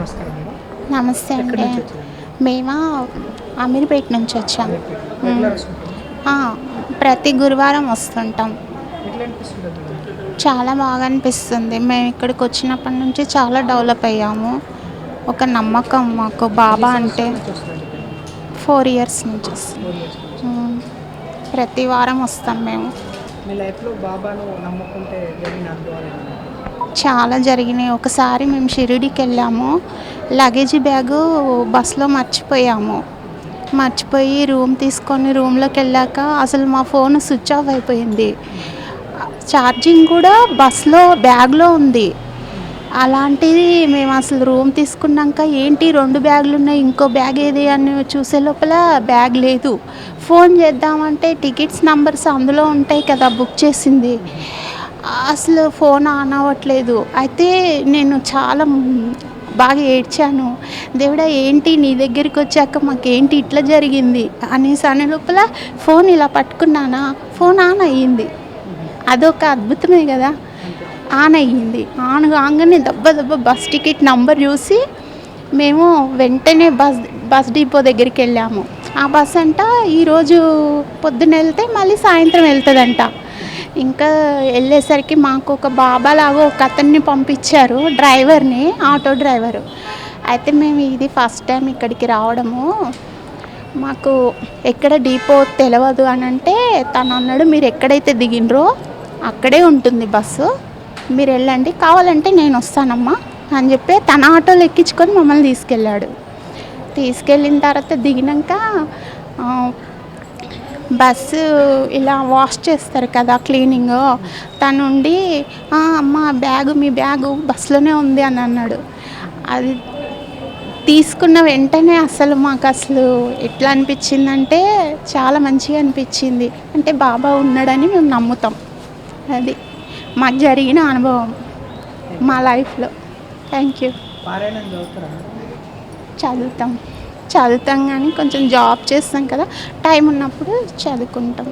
నమస్తే అండి. మేము అమీర్పేట నుంచి వచ్చాం. ప్రతి గురువారం వస్తుంటాం. చాలా బాగా అనిపిస్తుంది. మేము ఇక్కడికి వచ్చినప్పటి నుంచి చాలా డెవలప్ అయ్యాము. ఒక నమ్మకం మాకు. బాబా అంటే ఫోర్ ఇయర్స్ నుంచి ప్రతి వారం వస్తాం మేము. మీ లైఫ్లో బాబాను నమ్ముకుంటే జరిగిన అనుభవాలు? చాలా జరిగినాయి. ఒకసారి మేము షిరిడికి వెళ్ళాము లగేజీ బ్యాగు బస్సులో మర్చిపోయాము. మర్చిపోయి రూమ్ తీసుకొని రూమ్లోకి వెళ్ళాక అసలు మా ఫోన్ స్విచ్ ఆఫ్ అయిపోయింది. ఛార్జింగ్ కూడా బస్సులో బ్యాగ్లో ఉంది. అలాంటిది మేము అసలు రూమ్ తీసుకున్నాక ఏంటి రెండు బ్యాగులు ఉన్నాయి ఇంకో బ్యాగ్ ఏది అని చూసే లోపల బ్యాగ్ లేదు. ఫోన్ చేద్దామంటే టికెట్స్ నంబర్స్ అందులో ఉంటాయి కదా బుక్ చేసింది. అసలు ఫోన్ ఆన్ అవ్వట్లేదు. అయితే నేను చాలా బాగా ఏడ్చాను. దేవుడా ఏంటి నీ దగ్గరికి వచ్చాక మాకేంటి ఇట్లా జరిగింది? అనేసి అనే లోపల ఫోన్ ఇలా పట్టుకున్నానా? ఫోన్ ఆన్ అయ్యింది. అదొక అద్భుతమే కదా. ఆన్ అయ్యింది. ఆన్ కాగానే దెబ్బ దెబ్బ బస్ టికెట్ నంబర్ చూసి మేము వెంటనే బస్ బస్ డిపో దగ్గరికి వెళ్ళాము. ఆ బస్ అంట ఈరోజు పొద్దున వెళ్తే మళ్ళీ సాయంత్రం వెళ్తుందంట. ఇంకా వెళ్ళేసరికి మాకు ఒక బాబా లాగా ఒక అతన్ని పంపించారు డ్రైవర్ని ఆటో డ్రైవరు. అయితే మేము ఇది ఫస్ట్ టైం ఇక్కడికి రావడము. మాకు ఎక్కడ డీపో తెలియదు అని అంటే తను అన్నాడు మీరు ఎక్కడైతే దిగినరో అక్కడే ఉంటుంది బస్సు. మీరు వెళ్ళండి. కావాలంటే నేను వస్తానమ్మా అని చెప్పి తన ఆటోలో ఎక్కించుకొని మమ్మల్ని తీసుకెళ్ళాడు. తీసుకెళ్ళిన తర్వాత దిగినాక బస్సు ఇలా వాష్ చేస్తారు కదా క్లీనింగ్. తనుండి "ఆ, అమ్మ బ్యాగు మీ బ్యాగు బస్సులోనే ఉంది అని అన్నాడు. అది తీసుకున్న వెంటనే అసలు మాకు అసలు ఎట్లా అనిపించిందంటే చాలా మంచిగా అనిపించింది. అంటే బాబా ఉన్నాడని మేము నమ్ముతాం. అది మాకు జరిగిన అనుభవం మా లైఫ్లో. Thank you. చదువుతాం. చదువుతాం కానీ కొంచెం జాబ్ చేస్తాం కదా టైం ఉన్నప్పుడు చదువుకుంటాం.